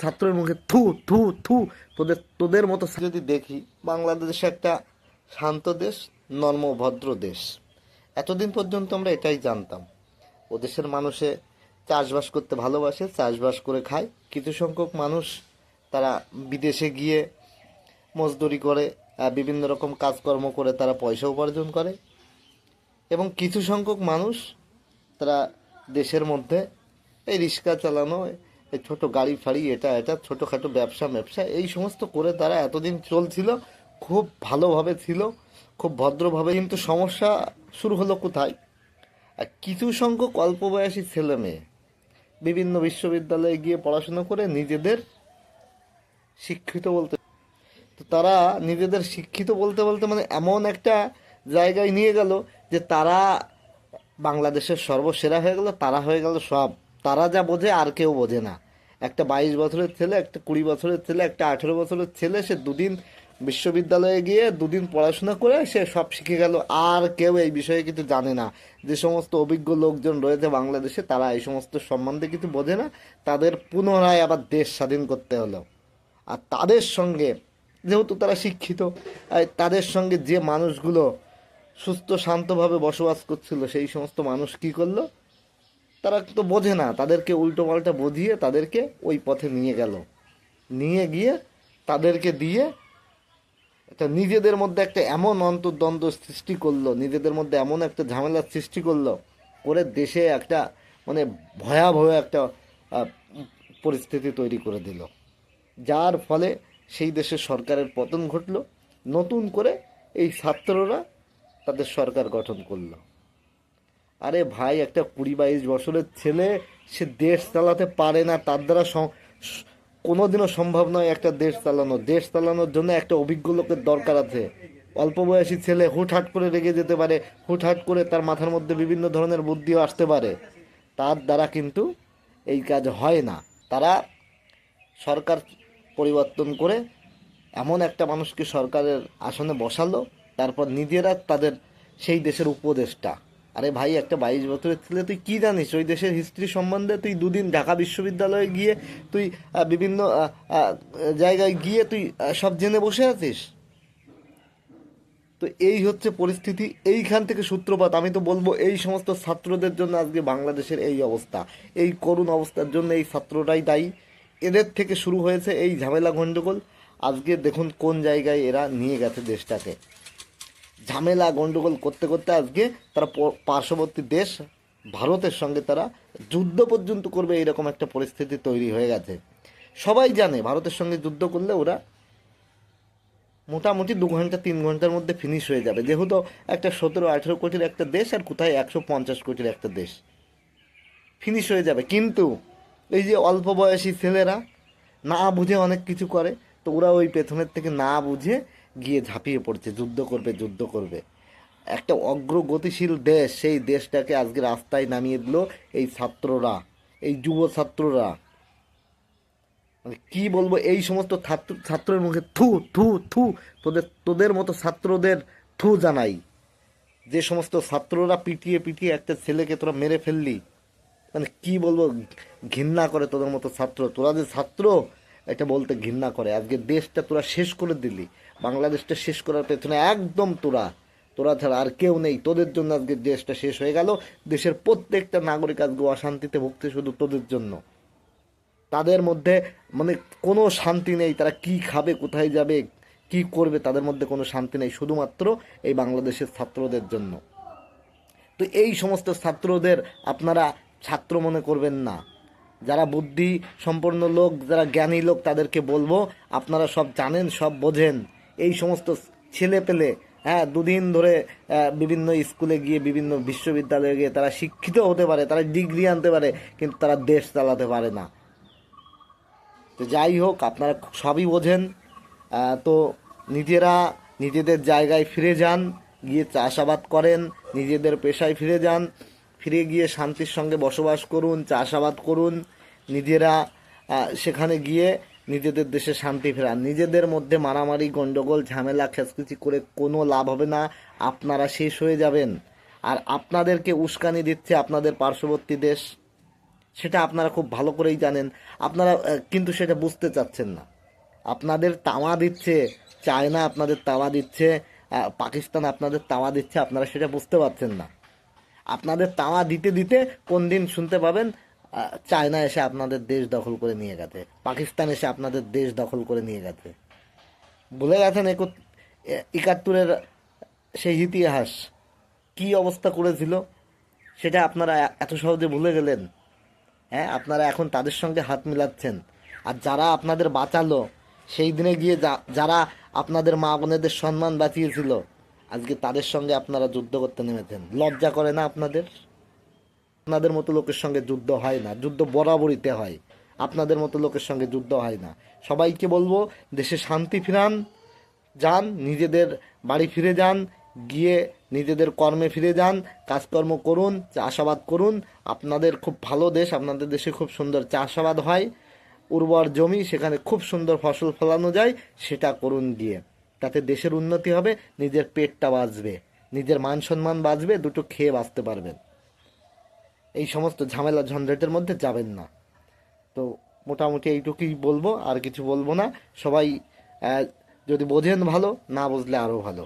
ছাত্রের মুখে থু থু থু, তোদের তোদের মতো যদি দেখি, বাংলাদেশ একটা শান্ত দেশ, নর্ম, ভদ্র দেশ। এতদিন পর্যন্ত আমরা এটাই জানতাম। ও দেশের মানুষে চাষবাস করতে ভালোবাসে, চাষবাস করে খায়। কিছু সংখ্যক মানুষ তারা বিদেশে গিয়ে মজদুরি করে বিভিন্ন রকম কাজকর্ম করে তারা পয়সা উপার্জন করে। এবং কিছু সংখ্যক মানুষ তারা দেশের মধ্যে এই রিক্সা চালানো এই ছোট গাড়ি ফাড়ি, এটা এটা, ছোটোখাটো ব্যবসা ব্যবসা এই সমস্ত করে তারা এতদিন চলছিল, খুব ভালোভাবে ছিল, খুব ভদ্রভাবে। কিন্তু সমস্যা শুরু হলো কোথায়? আর কিছু সংখ্যক অল্প বয়সী ছেলে মেয়ে বিভিন্ন বিশ্ববিদ্যালয়ে গিয়ে পড়াশোনা করে নিজেদের শিক্ষিত বলতে, তো তারা নিজেদের শিক্ষিত বলতে বলতে মানে এমন একটা জায়গায় নিয়ে গেল যে তারা বাংলাদেশের সর্বসেরা হয়ে গেল, তারা হয়ে গেল সব। তারা যা বোঝে আর কেউ বোঝে না। একটা বাইশ বছরের ছেলে, একটা কুড়ি বছরের ছেলে, একটা আঠেরো বছরের ছেলে, সে দুদিন বিশ্ববিদ্যালয়ে গিয়ে দুদিন পড়াশোনা করে সে সব শিখে গেল। আর কেউ এই বিষয়ে কিছু জানে না। যে সমস্ত অভিজ্ঞ লোকজন রয়েছে বাংলাদেশে, তারা এই সমস্ত সম্বন্ধে কিছু বোঝে না। তাদের পুনরায় আবার দেশ স্বাধীন করতে হলো। আর তাদের সঙ্গে, যেহেতু তারা শিক্ষিত তাদের সঙ্গে যে মানুষগুলো সুস্থ, শান্তভাবে বসবাস করছিল, সেই সমস্ত মানুষ কি করল? তারা তো বোঝে না, তাদেরকে উল্টো পাল্টা বুঝিয়ে তাদেরকে ওই পথে নিয়ে গেল। নিয়ে গিয়ে তাদেরকে দিয়ে একটা নিজেদের মধ্যে একটা এমন অন্তর্দ্বন্দ্ব সৃষ্টি করল, নিজেদের মধ্যে এমন একটা ঝামেলার সৃষ্টি করল করে দেশে একটা মানে ভয়াবহ একটা পরিস্থিতি তৈরি করে দিল। যার ফলে সেই দেশের সরকারের পতন ঘটলো, নতুন করে এই ছাত্ররা তাদের সরকার গঠন করল। আরে ভাই, একটা কুড়ি বাইশ বছরের ছেলে, সে দেশ চালাতে পারে না, তার দ্বারা কোনোদিনও সম্ভব নয় একটা দেশ চালানো। দেশ চালানোর জন্য একটা অভিজ্ঞ লোকের দরকার আছে। অল্প বয়সী ছেলে হুটহাট করে রেগে যেতে পারে, হুটহাট করে তার মাথার মধ্যে বিভিন্ন ধরনের বুদ্ধিও আসতে পারে। তার দ্বারা কিন্তু এই কাজ হয় না। তারা সরকার পরিবর্তন করে এমন একটা মানুষকে সরকারের আসনে বসালো, তারপর নিজেরা তাদের সেই দেশের উপদেষ্টা। আরে ভাই, একটা বাইশ বছরের ছেলে, তুই কি জানিস? ওই দেশের হিস্ট্রি সম্বন্ধে তুই দুদিন ঢাকা বিশ্ববিদ্যালয়ে গিয়ে তুই বিভিন্ন জায়গায় গিয়ে তুই সব জেনে বসে আছিস? তো এই হচ্ছে পরিস্থিতি। এইখান থেকে সূত্রপাত, আমি তো বলব এই সমস্ত ছাত্রদের জন্য আজকে বাংলাদেশের এই অবস্থা। এই করুণ অবস্থার জন্য এই ছাত্ররাই দায়ী। এদের থেকে শুরু হয়েছে এই ঝামেলা গণ্ডগোল আজকে দেখুন কোন জায়গায় এরা নিয়ে গেছে দেশটাকে। ঝামেলা গণ্ডগোল করতে করতে আজকে তারা পার্শ্ববর্তী দেশ ভারতের সঙ্গে তারা যুদ্ধ পর্যন্ত করবে এরকম একটা পরিস্থিতি তৈরি হয়ে গেছে। সবাই জানে ভারতের সঙ্গে যুদ্ধ করলে ওরা মোটামুটি দু ঘণ্টা, তিন ঘণ্টার মধ্যে ফিনিশ হয়ে যাবে। যেহেতু একটা সতেরো, আঠেরো কোটির একটা দেশ আর কোথায় একশো পঞ্চাশ কোটির একটা দেশ। ফিনিশ হয়ে যাবে। কিন্তু এই যে অল্প বয়সী ছেলেরা না বুঝে অনেক কিছু করে, তো ওরা ওই পেছনের থেকে না বুঝে গিয়ে ঝাঁপিয়ে পড়ছে, যুদ্ধ করবে যুদ্ধ করবে। একটা অগ্রগতিশীল দেশ, সেই দেশটাকে আজকে রাস্তায় নামিয়ে দিল এই ছাত্ররা, এই যুব ছাত্ররা। মানে কি বলব, এই সমস্ত ছাত্র, ছাত্রের মুখে থু থু থু, তোদের তোদের মতো ছাত্রদের থু জানাই। যে সমস্ত ছাত্ররা পিটিয়ে পিটিয়ে একটা ছেলেকে তোরা মেরে ফেললি মানে কি বলব, ঘৃণা করে তোদের মতো ছাত্র। তোরা যে ছাত্র এটা বলতে ঘৃণা করে। আজকে দেশটা তোরা শেষ করে দিলি। বাংলাদেশটা শেষ করার পেছনে একদম তোরা। তোরা ছাড়া আর কেউ নেই। তোদের জন্য আজকে দেশটা শেষ হয়ে গেল। দেশের প্রত্যেকটা নাগরিক আজকে অশান্তিতে ভুগছে শুধু তোদের জন্য। তাদের মধ্যে মানে কোনো শান্তি নেই। তারা কি খাবে, কোথায় যাবে, কি করবে, তাদের মধ্যে কোনো শান্তি নেই। শুধুমাত্র এই বাংলাদেশের ছাত্রদের জন্য। তো এই সমস্ত ছাত্রদের আপনারা ছাত্র মনে করবেন না। যারা বুদ্ধি সম্পন্ন লোক, যারা জ্ঞানী লোক, তাদেরকে বলব, আপনারা সব জানেন, সব বোঝেন। এই সমস্ত ছেলে পেলে হ্যাঁ দুদিন ধরে বিভিন্ন স্কুলে গিয়ে, বিভিন্ন বিশ্ববিদ্যালয়ে গিয়ে তারা শিক্ষিত হতে পারে, তারা ডিগ্রি আনতে পারে, কিন্তু তারা দেশ চালাতে পারে না। তো যাই হোক, আপনারা সবই বোঝেন। তো নিজেরা নিজেদের জায়গায় ফিরে যান, গিয়ে চাষাবাদ করেন, নিজেদের পেশায় ফিরে যান, ফিরে গিয়ে শান্তির সঙ্গে বসবাস করুন, চাষাবাদ করুন। নিজেরা সেখানে গিয়ে নিজেদের দেশে শান্তি ফেরান নিজেদের মধ্যে মারামারি গণ্ডগোল ঝামেলা, খেসখিচি করে কোনো লাভ হবে না। আপনারা শেষ হয়ে যাবেন। আর আপনাদেরকে উস্কানি দিচ্ছে আপনাদের পার্শ্ববর্তী দেশ। সেটা আপনারা খুব ভালো করেই জানেন। আপনারা কিন্তু সেটা বুঝতে চাচ্ছেন না। আপনাদের তাওয়া দিচ্ছে, চায়না আপনাদের তাওয়া দিচ্ছে পাকিস্তান আপনাদের তাওয়া দিচ্ছে, আপনারা সেটা বুঝতে পারছেন না। আপনাদের তাওয়া দিতে দিতে কোন দিন শুনতে পাবেন? চায়না এসে আপনাদের দেশ দখল করে নিয়ে গেছে। পাকিস্তান এসে আপনাদের দেশ দখল করে নিয়ে গেছে। ভুলে গেছেন একাত্তরের সেই ইতিহাস কি অবস্থা করেছিল? সেটা আপনারা এত সহজে ভুলে গেলেন। হ্যাঁ আপনারা এখন তাদের সঙ্গে হাত মিলাচ্ছেন। আর যারা আপনাদের বাঁচালো, সেই দিনে গিয়ে যারা আপনাদের মা বোনেদের সম্মান বাঁচিয়েছিল, আজকে তাদের সঙ্গে আপনারা যুদ্ধ করতে নেমেছেন। লজ্জা করে না আপনাদের? আপনাদের মতো লোকের সঙ্গে যুদ্ধ হয় না। যুদ্ধ বরাবরিতে হয়। আপনাদের মতো লোকের সঙ্গে যুদ্ধ হয় না। সবাইকে বলব, দেশে শান্তি ফিরান, যান, নিজেদের বাড়ি ফিরে যান, গিয়ে নিজেদের কর্মে ফিরে যান, কাজকর্ম করুন, চাষাবাদ করুন। আপনাদের খুব ভালো দেশ, আপনাদের দেশে খুব সুন্দর চাষাবাদ হয়। উর্বর জমি, সেখানে খুব সুন্দর ফসল ফলানো যায়, সেটা করুন গিয়ে। তাতে দেশের উন্নতি হবে, নিজের পেটটা বাঁচবে, নিজের মান সম্মান বাঁচবে, দুটো খেয়ে বাঁচতে পারবেন। এই সমস্ত ঝামেলা ঝঞ্ঝাটের মধ্যে যাবেন না। তো মোটামুটি এইটুকুই বলব, আর কিছু বলব না। সবাই যদি বোঝেন ভালো, না বুঝলে আরও ভালো।